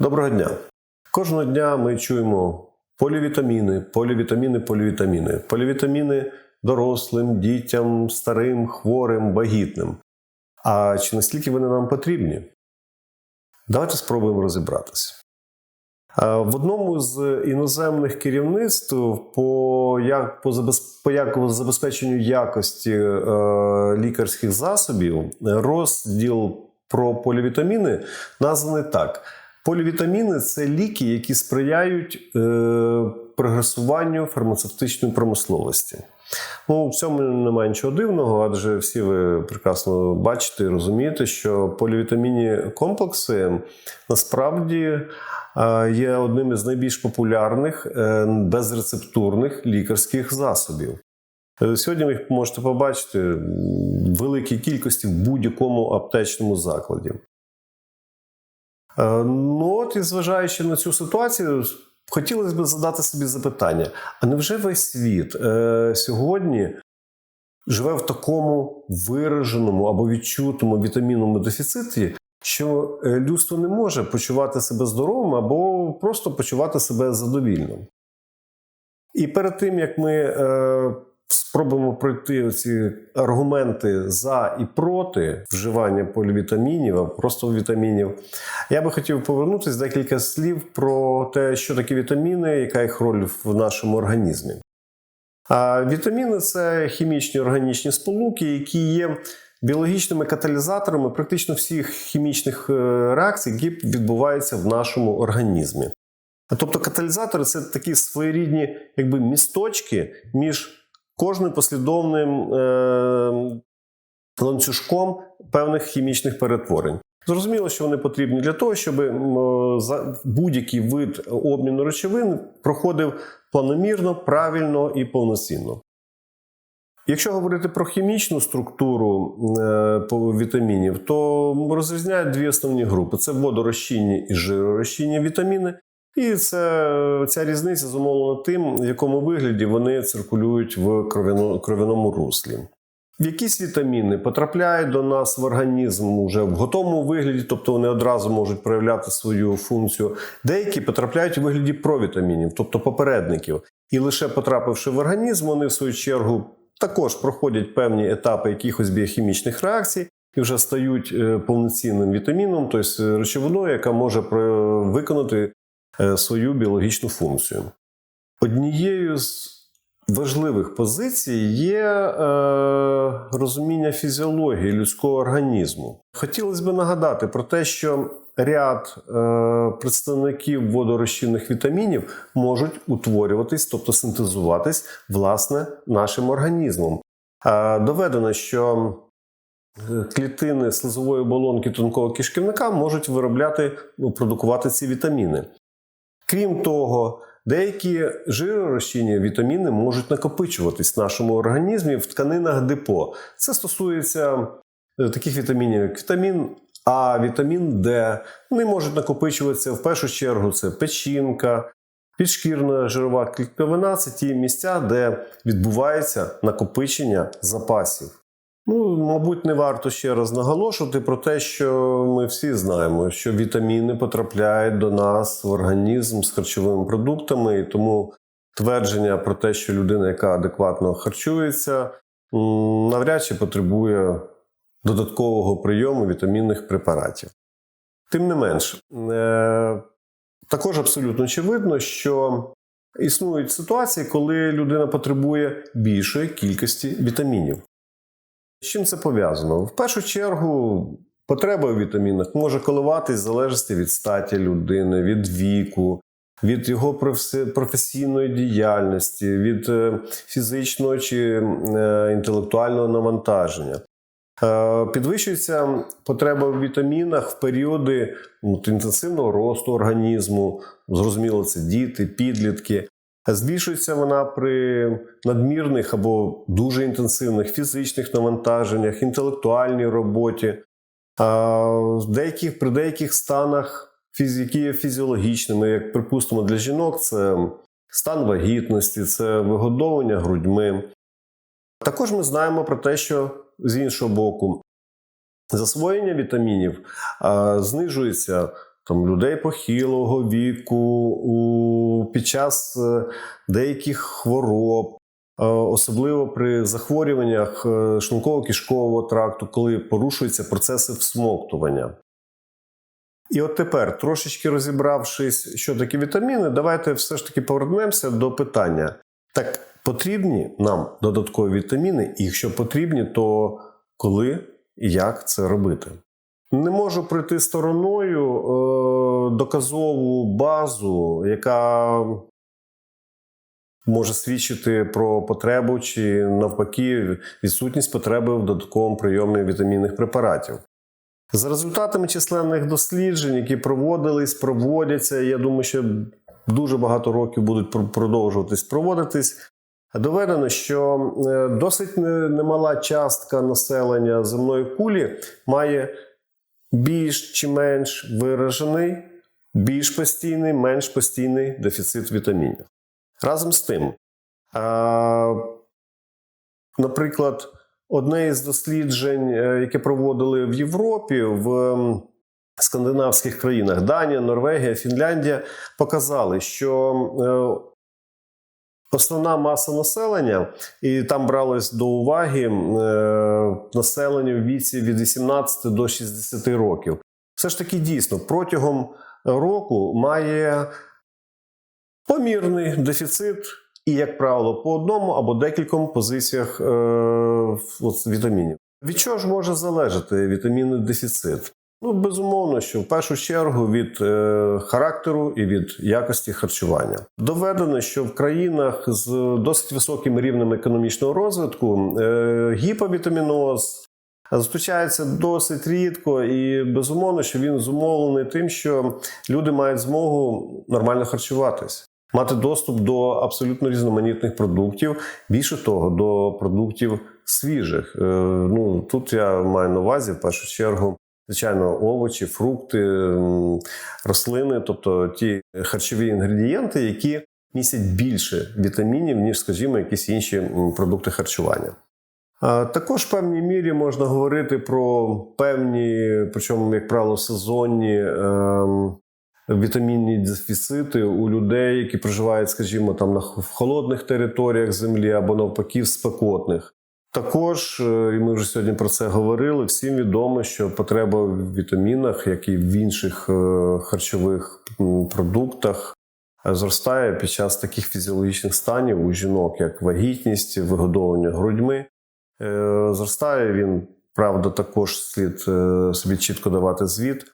Доброго дня. Кожного дня ми чуємо полівітаміни, полівітаміни, полівітаміни. Полівітаміни дорослим, дітям, старим, хворим, вагітним. А чи наскільки вони нам потрібні? Давайте спробуємо розібратися. В одному з іноземних керівництв по, як, по, по забезпеченню якості е, лікарських засобів розділ про полівітаміни названий так. Полівітаміни це ліки, які сприяють е, прогресуванню фармацевтичної промисловості. Ну, в цьому немає нічого дивного, адже всі ви прекрасно бачите і розумієте, що полівітамінні комплекси насправді е, є одним із найбільш популярних е, безрецептурних лікарських засобів. Е, Сьогодні ви їх можете побачити в великій кількості в будь-якому аптечному закладі. Е, Ну от і зважаючи на цю ситуацію, хотілося б задати собі запитання: а невже весь світ е, сьогодні живе в такому вираженому або відчутому вітамінному дефіциті, що е, людство не може почувати себе здоровим або просто почувати себе задовільним? І перед тим як ми е, спробуємо пройти ці аргументи за і проти вживання полівітамінів, а просто вітамінів, я би хотів повернутися декілька слів про те, що такі вітаміни, яка їх роль в нашому організмі. А вітаміни це хімічні органічні сполуки, які є біологічними каталізаторами практично всіх хімічних е, реакцій, які відбуваються в нашому організмі. Тобто каталізатори це такі своєрідні якби, місточки між кожним послідовним е, ланцюжком певних хімічних перетворень. Зрозуміло, що вони потрібні для того, щоб будь-який вид обміну речовин проходив планомірно, правильно і повноцінно. Якщо говорити про хімічну структуру е, вітамінів, то розрізняють дві основні групи: це водорозчинні і жиророзчинні вітаміни. І це, ця різниця зумовлена тим, в якому вигляді вони циркулюють в кров'яно- кров'яному руслі. Якісь вітаміни потрапляють до нас в організм вже в готовому вигляді, тобто вони одразу можуть проявляти свою функцію. Деякі потрапляють у вигляді провітамінів, тобто попередників. І лише потрапивши в організм, вони в свою чергу також проходять певні етапи якихось біохімічних реакцій і вже стають е, повноцінним вітаміном, тобто речовиною, яка може виконати е, свою біологічну функцію. Однією з важливих позицій є е, розуміння фізіології людського організму. Хотілося б нагадати про те, що ряд е, представників водорозчинних вітамінів можуть утворюватись, тобто синтезуватись власне нашим організмом. Е, доведено, що е, клітини слизової оболонки тонкого кишківника можуть виробляти, ну, продукувати ці вітаміни. Крім того, деякі жиророзчинні вітаміни можуть накопичуватись в нашому організмі в тканинах депо. Це стосується е, таких вітамінів, як вітамін А, вітамін Д. Вони можуть накопичуватися в першу чергу це печінка, підшкірна жирова клітковина це ті місця, де відбувається накопичення запасів. Ну, мабуть, не варто ще раз наголошувати про те, що ми всі знаємо, що вітаміни потрапляють до нас в організм з харчовими продуктами, і тому твердження про те, що людина, яка адекватно харчується, навряд чи потребує додаткового прийому вітамінних препаратів. Тим не менш, е- також абсолютно очевидно, що існують ситуації, коли людина потребує більшої кількості вітамінів. З чим це пов'язано? В першу чергу, потреба у вітамінах може коливатись в залежності від статі людини, від віку, від його професійної діяльності, від е, фізичного чи е, інтелектуального навантаження. Е, Підвищується потреба в вітамінах в періоди ну, інтенсивного росту організму. Зрозуміло, це діти, підлітки. Збільшується вона при надмірних або дуже інтенсивних фізичних навантаженнях, інтелектуальній роботі. Деяких, при деяких станах, які є фізіологічними, як припустимо, для жінок, це стан вагітності, це вигодовування грудьми. Також ми знаємо про те, що з іншого боку, засвоєння вітамінів знижується там, людей похилого віку, у, під час е, деяких хвороб, е, особливо при захворюваннях е, шлунково-кишкового тракту, коли порушуються процеси всмоктування. І от тепер, трошечки розібравшись, що таке вітаміни, давайте все ж таки повернемося до питання. Так, потрібні нам додаткові вітаміни, і якщо потрібні, то коли і як це робити? Не можу пройти стороною е, доказову базу, яка може свідчити про потребу чи навпаки відсутність потреби в додатковому прийомі вітамінних препаратів. За результатами численних досліджень, які проводились, проводяться, я думаю, що дуже багато років будуть продовжуватись проводитись. Доведено, що е, досить немала частка населення земної кулі має більш чи менш виражений, більш постійний, менш постійний дефіцит вітамінів. Разом з тим, наприклад, одне із досліджень, е, яке проводили в Європі, в скандинавських країнах Данія, Норвегія, Фінляндія, показали, що е, Основна маса населення, і там бралось до уваги е, населення в віці від 18 до 60 років. Все ж таки дійсно протягом року має помірний дефіцит, і, як правило, по одному або декільком позиціях е, от, вітамінів. Від чого ж може залежати вітамінний дефіцит? Ну, безумовно, що в першу чергу від е, характеру і від якості харчування. Доведено, що в країнах з досить високим рівнем економічного розвитку е, гіповітаміноз зустрічається досить рідко, і безумовно, що він зумовлений тим, що люди мають змогу нормально харчуватись. Мати доступ до абсолютно різноманітних продуктів, більше того, до продуктів свіжих. Е, ну тут я маю на увазі в першу чергу звичайно, овочі, фрукти, рослини, тобто ті харчові інгредієнти, які містять більше вітамінів, ніж, скажімо, якісь інші продукти харчування. Також в певній мірі можна говорити про певні, причому, як правило, сезонні ем, вітамінні дефіцити у людей, які проживають, скажімо, там на холодних територіях землі або навпаки в спекотних. Також, е, і ми вже сьогодні про це говорили. Всім відомо, що потреба в вітамінах, як і в інших е, харчових продуктах, е, зростає під час таких фізіологічних станів у жінок, як вагітність, вигодовування грудьми. Зростає він, правда, також слід собі чітко давати звіт.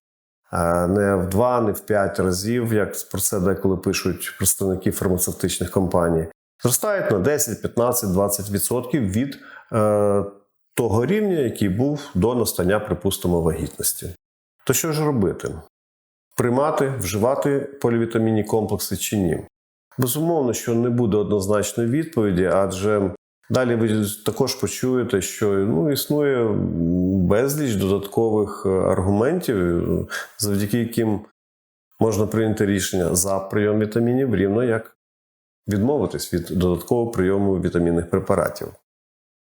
Не в два, не в п'ять разів, як про це деколи пишуть представники фармацевтичних компаній. Зростають на 10, 15, 20% від того рівня, який був до настання, припустимо, вагітності. То що ж робити? Приймати, вживати полівітамінні комплекси чи ні? Безумовно, що не буде однозначної відповіді, адже далі ви також почуєте, що ну, існує безліч додаткових е, аргументів, е, завдяки яким можна прийняти рішення за прийом вітамінів, рівно як відмовитись від додаткового прийому вітамінних препаратів.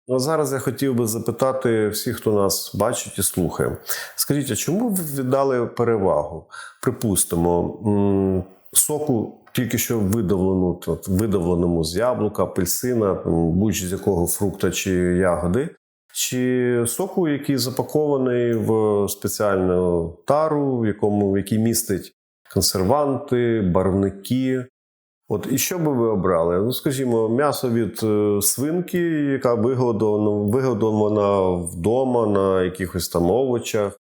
Ну, зараз я хотів би запитати всіх, хто нас бачить і слухає. Скажіть, а чому ви віддали перевагу? Припустимо, соку тільки що видавлену, видавленому з яблука, апельсина, будь-з якого фрукта чи ягоди, чи соку, який запакований в спеціальну тару, в якому, який містить консерванти, барвники. От і що би ви обрали? Ну, скажімо, м'ясо від е, свинки, яка вигодована, вигодована вдома на якихось там овочах,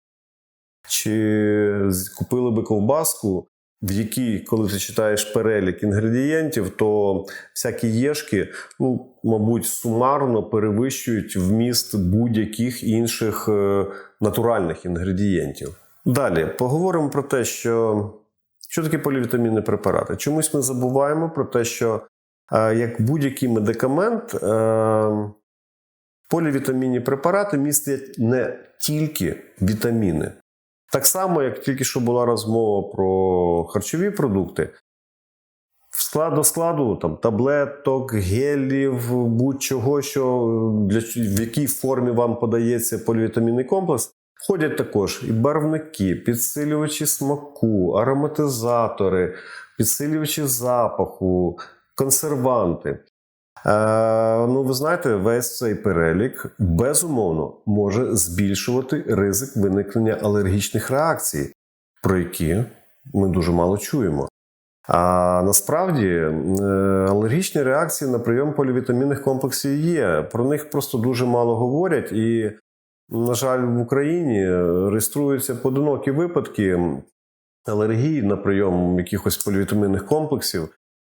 чи купили би ковбаску, в якій, коли ти читаєш перелік інгредієнтів, то всякі єшки, ну, мабуть, сумарно перевищують вміст будь-яких інших е, натуральних інгредієнтів. Далі поговоримо про те, що що таке полівітамінні препарати? Чомусь ми забуваємо про те, що е, як будь-який медикамент, е, полівітамінні препарати містять не тільки вітаміни. Так само, як тільки що була розмова про харчові продукти, в склад до складу там, таблеток, гелів, будь-чого, що для, в якій формі вам подається полівітамінний комплекс, Входять також і барвники, підсилювачі смаку, ароматизатори, підсилювачі запаху, консерванти. Е, ну, ви знаєте, весь цей перелік безумовно може збільшувати ризик виникнення алергічних реакцій, про які ми дуже мало чуємо. А насправді е, алергічні реакції на прийом полівітамінних комплексів є. Про них просто дуже мало говорять, і, на жаль, в Україні реєструються поодинокі випадки алергії на прийом якихось полівітамінних комплексів.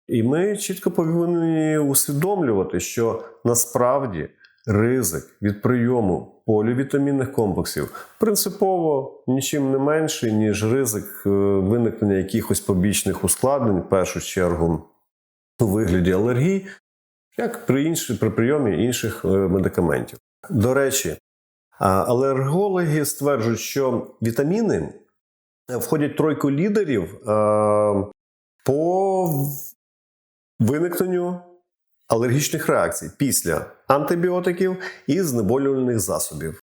І ми чітко повинні усвідомлювати, що насправді ризик від прийому полівітамінних комплексів принципово нічим не менший, ніж ризик е, виникнення якихось побічних ускладнень, в першу чергу у вигляді алергій, як при, інші, при прийомі інших е, медикаментів. До речі, алергологи стверджують, що вітаміни входять в тройку лідерів е, по виникненню алергічних реакцій після антибіотиків і знеболювальних засобів.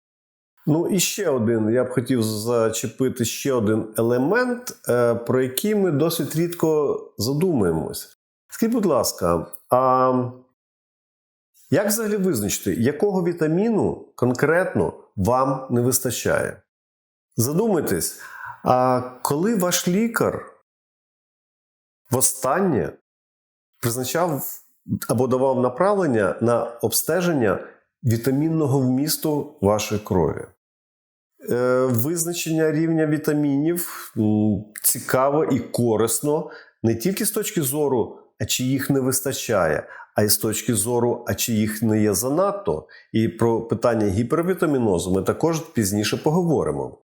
Ну і ще один, я б хотів зачепити ще один елемент, е, про який ми досить рідко задумуємось. Скажіть, будь ласка, а як взагалі визначити, якого вітаміну конкретно вам не вистачає? Задумайтесь, а коли ваш лікар востаннє призначав або давав направлення на обстеження вітамінного вмісту вашої крові. Е, Визначення рівня вітамінів цікаво і корисно не тільки з точки зору, а чи їх не вистачає, а й з точки зору, а чи їх не є занадто. І про питання гіпервітамінозу ми також пізніше поговоримо.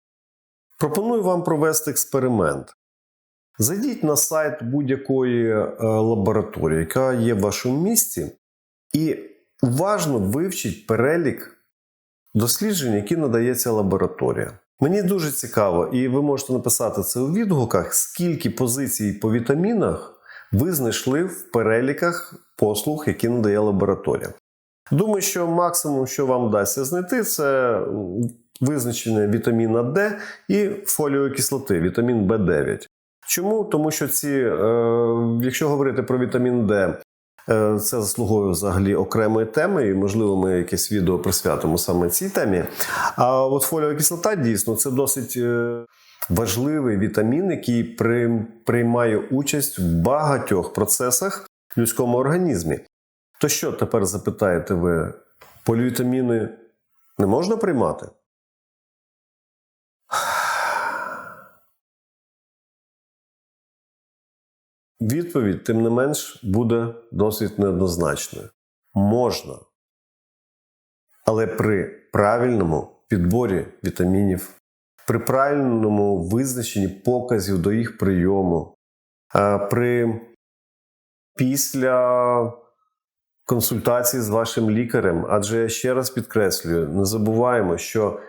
Пропоную вам провести експеримент. Зайдіть на сайт будь-якої е, лабораторії, яка є в вашому місті, і уважно вивчіть перелік досліджень, які надається лабораторія. Мені дуже цікаво, і ви можете написати це у відгуках, скільки позицій по вітамінах ви знайшли в переліках послуг, які надає лабораторія. Думаю, що максимум, що вам вдасться знайти, це визначення вітаміна D і фоліової кислоти, вітамін В9. Чому? Тому що ці, е, якщо говорити про вітамін Д, е, це заслуговує взагалі окремої теми, і можливо ми якесь відео присвятимо саме цій темі. А от фоліова кислота дійсно це досить е, важливий вітамін, який приймає участь в багатьох процесах в людському організмі. То що тепер запитаєте ви? Полівітаміни не можна приймати? Відповідь, тим не менш, буде досить неоднозначною. Можна. Але при правильному підборі вітамінів, при правильному визначенні показів до їх прийому, при після консультації з вашим лікарем, адже я ще раз підкреслюю, не забуваємо, що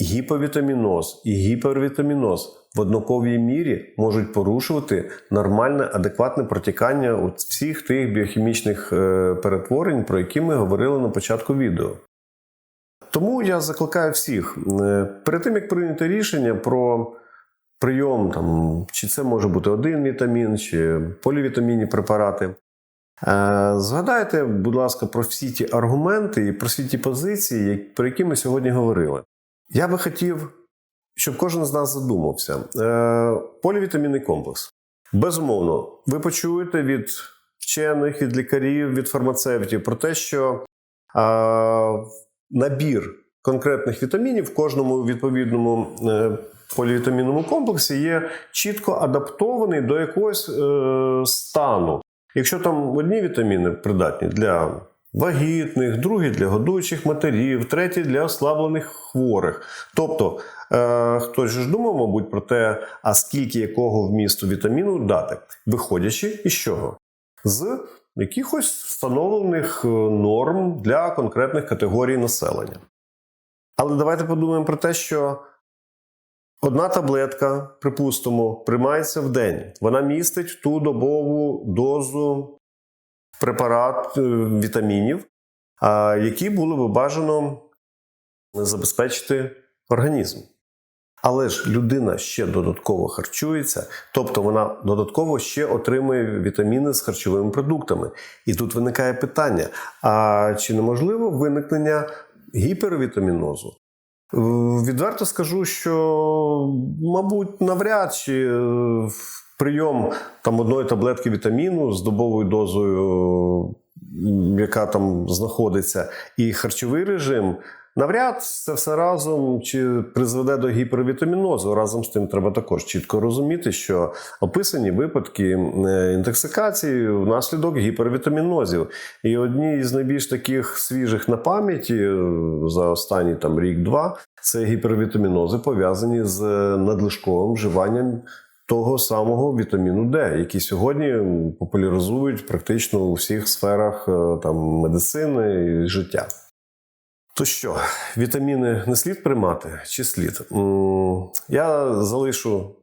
гіповітаміноз і гіпервітаміноз в однаковій мірі можуть порушувати нормальне, адекватне протікання от всіх тих біохімічних е, перетворень, про які ми говорили на початку відео. Тому я закликаю всіх е, перед тим як прийняти рішення про прийом, там, чи це може бути один вітамін, чи полівітамінні препарати. Е, згадайте, будь ласка, про всі ті аргументи і про всі ті позиції, про які ми сьогодні говорили. Я би хотів, щоб кожен з нас задумався. Е, полівітамінний комплекс. Безумовно, ви почуєте від вчених, від лікарів, від фармацевтів про те, що набір конкретних вітамінів в кожному відповідному е, полівітамінному комплексі є чітко адаптований до якогось е, стану. Якщо там одні вітаміни придатні для вагітних, другі для годуючих матерів, треті для ослаблених хворих. Тобто, е, хтось ж думав, мабуть, про те, а скільки якого вмісту вітаміну дати, виходячи із чого? З якихось встановлених е, норм для конкретних категорій населення. Але давайте подумаємо про те, що одна таблетка, припустимо, приймається в день. Вона містить ту добову дозу препарат е, вітамінів, які було би бажано забезпечити організм. Але ж людина ще додатково харчується, тобто вона додатково ще отримує вітаміни з харчовими продуктами. І тут виникає питання: а чи неможливо виникнення гіпервітамінозу? Е, Відверто скажу, що, мабуть, навряд чи е, прийом там одної таблетки вітаміну з добовою дозою, яка там знаходиться, і харчовий режим. Навряд це все разом чи призведе до гіпервітамінозу. Разом з тим треба також чітко розуміти, що описані випадки е, інтоксикації внаслідок гіпервітамінозів. І одні з найбільш таких свіжих на пам'яті е, за останні там рік-два це гіпервітамінози пов'язані з надлишковим вживанням того самого вітаміну Д, який сьогодні популяризують практично у всіх сферах е, там медицини і життя. То що, вітаміни не слід приймати чи слід? Я залишу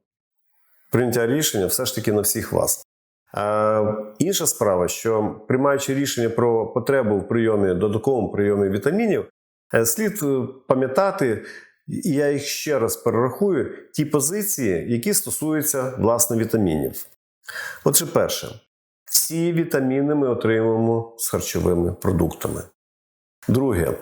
прийняття рішення все ж таки на всіх вас. Інша справа, що приймаючи рішення про потребу в прийомі, додатковому прийомі вітамінів, е, слід е, пам'ятати, і я їх ще раз перерахую, ті позиції, які стосуються власне вітамінів. Отже, перше, всі вітаміни ми отримуємо з харчовими продуктами. Друге,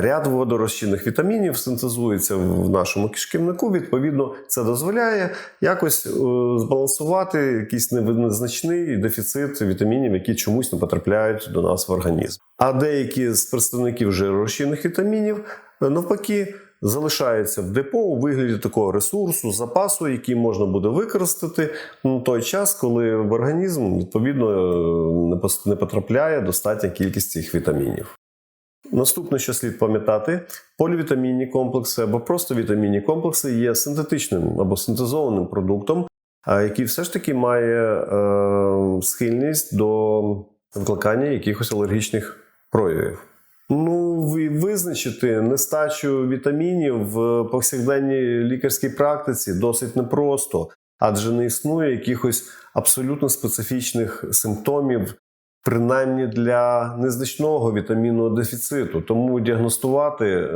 ряд водорозчинних вітамінів синтезується в нашому кишківнику. Відповідно, це дозволяє якось е, збалансувати якийсь незначний дефіцит вітамінів, які чомусь не потрапляють до нас в організм. А деякі з представників жиророзчинних вітамінів е, навпаки. Залишаються в депо у вигляді такого ресурсу, запасу, який можна буде використати на той час, коли в організм відповідно е, не потрапляє достатня кількість цих вітамінів. Наступне, що слід пам'ятати, полівітамінні комплекси або просто вітамінні комплекси є синтетичним або синтезованим продуктом, який все ж таки має е, схильність до викликання якихось алергічних проявів. Ну, визначити нестачу вітамінів в повсякденній лікарській практиці досить непросто, адже не існує якихось абсолютно специфічних симптомів, принаймні для незначного вітамінного дефіциту. Тому діагностувати е,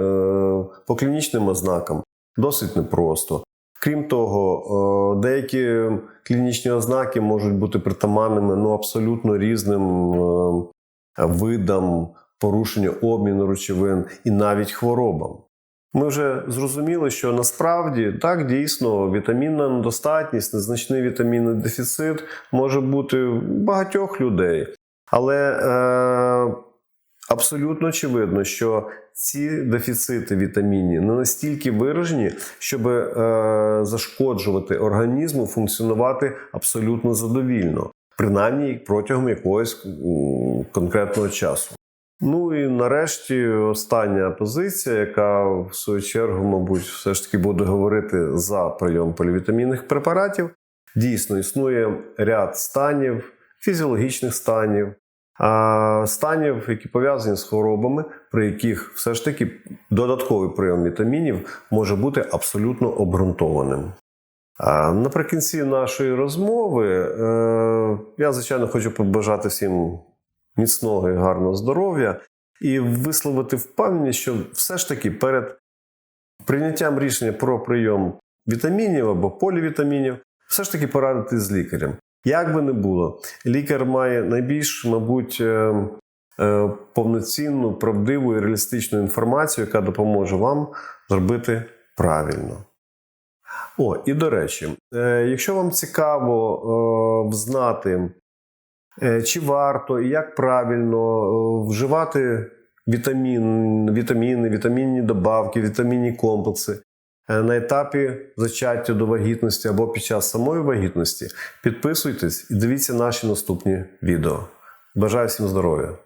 по клінічним ознакам досить непросто. Крім того, е, деякі клінічні ознаки можуть бути притаманними ну, абсолютно різним е, видам порушення обміну речовин і навіть хворобам. Ми вже зрозуміли, що насправді так дійсно вітамінна недостатність, незначний вітамінний дефіцит може бути у багатьох людей. Але е, абсолютно очевидно, що ці дефіцити вітамінні не настільки виражені, щоб е, зашкоджувати організму функціонувати абсолютно задовільно, принаймні протягом якогось конкретного часу. Ну і нарешті остання позиція, яка в свою чергу, мабуть, все ж таки буде говорити за прийом полівітамінних препаратів. Дійсно, існує ряд станів, фізіологічних станів, станів, які пов'язані з хворобами, при яких все ж таки додатковий прийом вітамінів може бути абсолютно обґрунтованим. Наприкінці нашої розмови е, я, звичайно, хочу побажати всім міцного і гарного здоров'я і висловити впевненість, що все ж таки перед прийняттям рішення про прийом вітамінів або полівітамінів, все ж таки порадити з лікарем. Як би не було, лікар має найбільш, мабуть, е, е, повноцінну, правдиву і реалістичну інформацію, яка допоможе вам зробити правильно. О, і до речі, е, якщо вам цікаво взнати, е, чи варто і як правильно вживати вітамін, вітаміни, вітамінні добавки, вітамінні комплекси на етапі зачаття до вагітності або під час самої вагітності, підписуйтесь і дивіться наші наступні відео. Бажаю всім здоров'я!